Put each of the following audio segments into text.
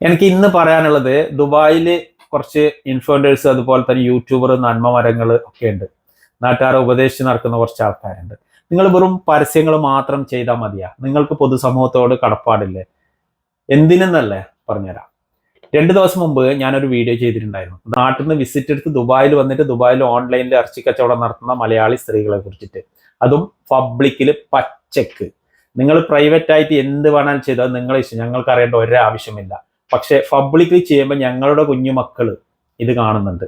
എനിക്ക് ഇന്ന് പറയാനുള്ളത് ദുബായിൽ കുറച്ച് ഇൻഫ്ലുവൻസേഴ്സ് അതുപോലെ തന്നെ യൂട്യൂബർ നന്മ മരങ്ങൾ ഒക്കെ ഉണ്ട്. നാട്ടുകാരെ ഉപദേശിച്ച് നടക്കുന്ന കുറച്ച് ആൾക്കാരുണ്ട്. നിങ്ങൾ വെറും പരസ്യങ്ങൾ മാത്രം ചെയ്താൽ മതിയാ. നിങ്ങൾക്ക് പൊതുസമൂഹത്തോട് കടപ്പാടില്ലേ? എന്തിനെന്നല്ലേ പറഞ്ഞുതരാം. രണ്ട് ദിവസം മുമ്പ് ഞാനൊരു വീഡിയോ ചെയ്തിട്ടുണ്ടായിരുന്നു. നാട്ടിൽ നിന്ന് വിസിറ്റ് എടുത്ത് ദുബായിൽ വന്നിട്ട് ദുബായിൽ ഓൺലൈനിൽ ഇറച്ചി കച്ചവടം നടത്തുന്ന മലയാളി സ്ത്രീകളെ കുറിച്ചിട്ട്. അതും പബ്ലിക്കിൽ പച്ചക്ക്. നിങ്ങൾ പ്രൈവറ്റ് ആയിട്ട് എന്ത് വേണമെങ്കിലും ചെയ്താൽ നിങ്ങളെ ഞങ്ങൾക്ക് അറിയേണ്ട ഒരാവശ്യമില്ല. പക്ഷെ പബ്ലിക്കലി ചെയ്യുമ്പോൾ ഞങ്ങളുടെ കുഞ്ഞു മക്കൾ ഇത് കാണുന്നുണ്ട്.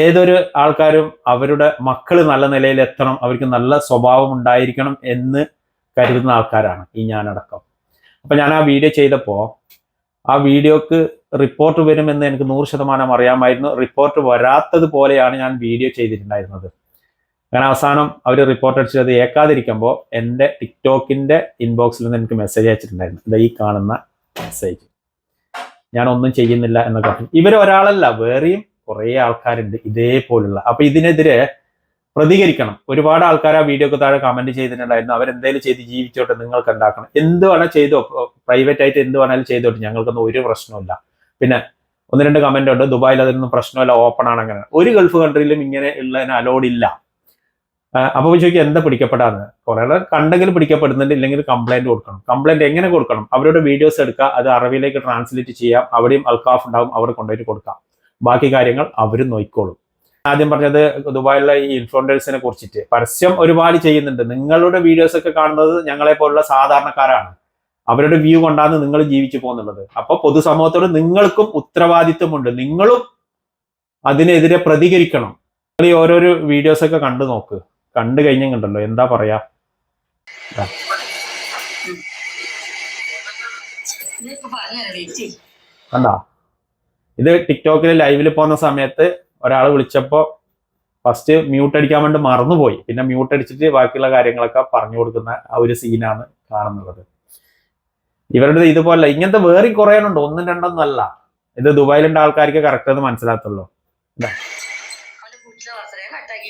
ഏതൊരു ആൾക്കാരും അവരുടെ മക്കൾ നല്ല നിലയിൽ എത്തണം അവർക്ക് നല്ല സ്വഭാവം ഉണ്ടായിരിക്കണം എന്ന് കരുതുന്ന ആൾക്കാരാണ് ഈ ഞാനടക്കം. അപ്പൊ ഞാൻ ആ വീഡിയോ ചെയ്തപ്പോൾ ആ വീഡിയോക്ക് റിപ്പോർട്ട് വരുമെന്ന് എനിക്ക് നൂറ് ശതമാനം അറിയാമായിരുന്നു. റിപ്പോർട്ട് വരാത്തത് പോലെയാണ് ഞാൻ വീഡിയോ ചെയ്തിട്ടുണ്ടായിരുന്നത്. അങ്ങനെ അവസാനം അവർ റിപ്പോർട്ട് അടിച്ചത് ഏക്കാതിരിക്കുമ്പോൾ എന്റെ ടിക്ടോക്കിന്റെ ഇൻബോക്സിൽ നിന്ന് എനിക്ക് മെസ്സേജ് അയച്ചിട്ടുണ്ടായിരുന്നു. ഈ കാണുന്ന മെസ്സേജ് ഞാൻ ഒന്നും ചെയ്യുന്നില്ല എന്നൊക്കെ പറഞ്ഞു. ഇവർ ഒരാളല്ല വേറെയും കുറേ ആൾക്കാരുണ്ട് ഇതേപോലുള്ള. അപ്പൊ ഇതിനെതിരെ പ്രതികരിക്കണം. ഒരുപാട് ആൾക്കാർ ആ വീഡിയോക്ക് താഴെ കമന്റ് ചെയ്തിട്ടുണ്ടായിരുന്നു. അവരെന്തേലും ചെയ്ത് ജീവിച്ചോട്ടെ നിങ്ങൾക്ക് ഉണ്ടാക്കണം എന്ത് വേണേൽ ചെയ്തോ? പ്രൈവറ്റ് ആയിട്ട് എന്ത് വേണേലും ചെയ്തോട്ടെ. ഞങ്ങൾക്കൊന്നും ഒരു പ്രശ്നമില്ല പിന്നെ ഒന്ന് രണ്ട് കമന്റ് ഉണ്ട്. ദുബായിൽ അതിനൊന്നും പ്രശ്നമില്ല ഓപ്പൺ ആണ് അങ്ങനെ. ഒരു ഗൾഫ് കൺട്രിയിലും ഇങ്ങനെ ഉള്ളതിന് അലോഡ് ഇല്ല. ആ, അപ്പൊ ചോദിക്കും എന്താ പിടിക്കപ്പെടാന്ന്? കുറെ കണ്ടെങ്കിൽ പിടിക്കപ്പെടുന്നുണ്ട് ഇല്ലെങ്കിൽ കംപ്ലൈന്റ് കൊടുക്കണം. കംപ്ലൈന്റ് എങ്ങനെ കൊടുക്കണം? അവരുടെ വീഡിയോസ് എടുക്കുക അത് അറബിയിലേക്ക് ട്രാൻസ്ലേറ്റ് ചെയ്യാം അവിടെയും അൽക്കാഫ് ഉണ്ടാവും അവർ കൊണ്ടുപോയിട്ട് കൊടുക്കാം. ബാക്കി കാര്യങ്ങൾ അവർ നോക്കിക്കോളും. ആദ്യം പറഞ്ഞത് ദുബായിലുള്ള ഈ ഇൻഫ്ലുവൻസേഴ്സിനെ കുറിച്ചിട്ട്. പരസ്യം ഒരുപാട് ചെയ്യുന്നുണ്ട്. നിങ്ങളുടെ വീഡിയോസ് ഒക്കെ കാണുന്നത് ഞങ്ങളെ പോലുള്ള സാധാരണക്കാരാണ്. അവരുടെ വ്യൂ കൊണ്ടാണ് നിങ്ങൾ ജീവിച്ചു പോകുന്നുള്ളത്. അപ്പൊ പൊതുസമൂഹത്തോട് നിങ്ങൾക്കും ഉത്തരവാദിത്വമുണ്ട്. നിങ്ങളും അതിനെതിരെ പ്രതികരിക്കണം. ഈ ഓരോരോ വീഡിയോസ് ഒക്കെ കണ്ടു നോക്ക്. കണ്ടു കഴിഞ്ഞാൽ കണ്ടല്ലോ. എന്താ പറയാ? കണ്ടാ? ഇത് ടിക്ടോക്കിൽ ലൈവിൽ പോകുന്ന സമയത്ത് ഒരാൾ വിളിച്ചപ്പോൾ ഫസ്റ്റ് മ്യൂട്ട് അടിക്കാൻ വേണ്ടി മറന്നുപോയി. പിന്നെ മ്യൂട്ട് അടിച്ചിട്ട് ബാക്കിയുള്ള കാര്യങ്ങളൊക്കെ പറഞ്ഞു കൊടുക്കുന്ന ആ ഒരു സീനാണ് കാണുന്നത്. ഇവരുടെ ഇതുപോലെ ഇങ്ങനത്തെ വേറെ കുറേ ഉണ്ട്. ഒന്നും രണ്ടൊന്നും അല്ല. ഇത് ദുബായിലുണ്ട ആൾക്കാർക്ക് കറക്റ്റ് അത് മനസ്സിലാത്തുള്ളൂ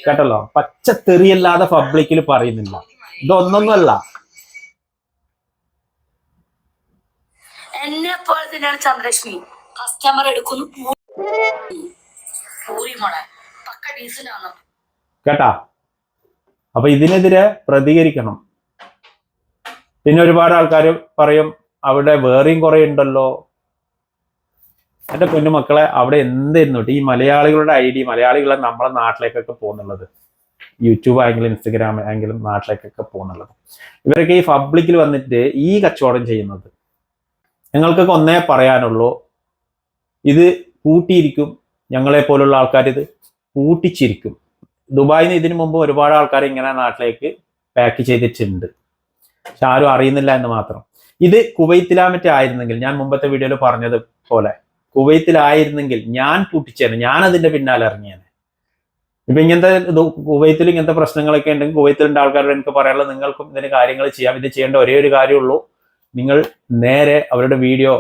കേട്ടല്ലോ? പച്ച തെറിയല്ലാതെ പബ്ലിക്കിൽ പറയുന്നില്ല. ഇതൊന്നൊന്നുമല്ല. എന്നെ പോലെ തന്നെയാണ് ചന്ദ്രലക്ഷ്മി. കസ്റ്റമർ എടുക്കുന്നു. കേട്ടാ? അപ്പൊ ഇതിനെതിരെ പ്രതികരിക്കണം. പിന്നെ ഒരുപാട് ആൾക്കാർ പറയും അവിടെ വേറെയും കുറെ ഉണ്ടല്ലോ. എന്റെ കുഞ്ഞുമക്കളെ അവിടെ എന്തായിരുന്നു ഈ മലയാളികളുടെ ഐ ഡി മലയാളികളെ നമ്മളെ നാട്ടിലേക്കൊക്കെ പോകുന്നുള്ളത്. യൂട്യൂബ് ആയെങ്കിലും ഇൻസ്റ്റഗ്രാം ആയെങ്കിലും നാട്ടിലേക്കൊക്കെ പോകുന്നുള്ളത്. ഇവരൊക്കെ ഈ പബ്ലിക്കിൽ വന്നിട്ട് ഈ കച്ചവടം ചെയ്യുന്നത്. ഞങ്ങൾക്കൊക്കെ ഒന്നേ പറയാനുള്ളൂ ഇത് കൂട്ടിയിരിക്കും ഞങ്ങളെ പോലുള്ള ആൾക്കാർ ഇത് കൂട്ടിച്ചിരിക്കും ദുബായിൽ നിന്ന് ഇതിനു മുമ്പ് ഒരുപാട് ആൾക്കാർ ഇങ്ങനെ നാട്ടിലേക്ക് പാക്ക് ചെയ്തിട്ടുണ്ട്. പക്ഷെ ആരും അറിയുന്നില്ല എന്ന് മാത്രം. ഇത് കുവൈത്തിലാമറ്റ് ആയിരുന്നെങ്കിൽ ഞാൻ മുമ്പത്തെ വീഡിയോയിൽ പറഞ്ഞത് പോലെ കുവൈത്തിലായിരുന്നെങ്കിൽ ഞാൻ പൂട്ടിച്ചേനെ ഞാൻ അതിന്റെ പിന്നാലെ ഇറങ്ങിയേനെ. ഇപ്പൊ ഇങ്ങനത്തെ കുവൈത്തിൽ ഇങ്ങനത്തെ പ്രശ്നങ്ങളൊക്കെ ഉണ്ടെങ്കിൽ കുവൈത്തിലുണ്ട് ആൾക്കാരോട് എനിക്ക് പറയാനുള്ളത് നിങ്ങൾക്കും ഇതിന് കാര്യങ്ങൾ ചെയ്യാം. ഇത് ചെയ്യേണ്ട ഒരേ ഒരു കാര്യമുള്ളൂ. നിങ്ങൾ നേരെ അവരുടെ വീഡിയോ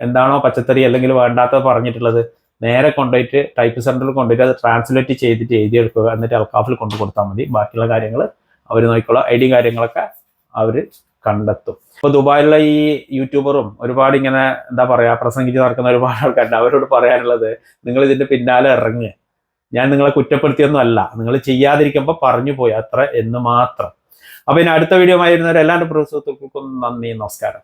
എന്താണോ പച്ചത്തറി അല്ലെങ്കിൽ വേണ്ടാത്തത് പറഞ്ഞിട്ടുള്ളത് നേരെ കൊണ്ടുപോയിട്ട് ടൈപ്പ് സെന്ററിൽ കൊണ്ടുപോയിട്ട് അത് ട്രാൻസ്ലേറ്റ് ചെയ്തിട്ട് എഴുതിയെടുക്കുക. എന്നിട്ട് അൽക്കാഫിൽ കൊണ്ടു കൊടുത്താൽ മതി. ബാക്കിയുള്ള കാര്യങ്ങൾ അവർ നോക്കിക്കോളാം. ഐ ഡി കാര്യങ്ങളൊക്കെ അവർ കണ്ടെത്തും. ഇപ്പൊ ദുബായിലുള്ള ഈ യൂട്യൂബറും ഒരുപാട് ഇങ്ങനെ എന്താ പറയാ പ്രസംഗിച്ച് നടക്കുന്ന ഒരുപാട് ആൾക്കാരുണ്ട്. അവരോട് പറയാനുള്ളത് നിങ്ങൾ ഇതിന്റെ പിന്നാലെ ഇറങ്ങുക ഞാൻ നിങ്ങളെ കുറ്റപ്പെടുത്തിയൊന്നും അല്ല നിങ്ങൾ ചെയ്യാതിരിക്കുമ്പോൾ പറഞ്ഞു പോയി അത്ര എന്ന് മാത്രം. അപ്പൊ ഇനി അടുത്ത വീഡിയോ ആയിരുന്നവരെല്ലാവരുടെ പ്രസവത്തിൽക്കും നന്ദി നമസ്കാരം.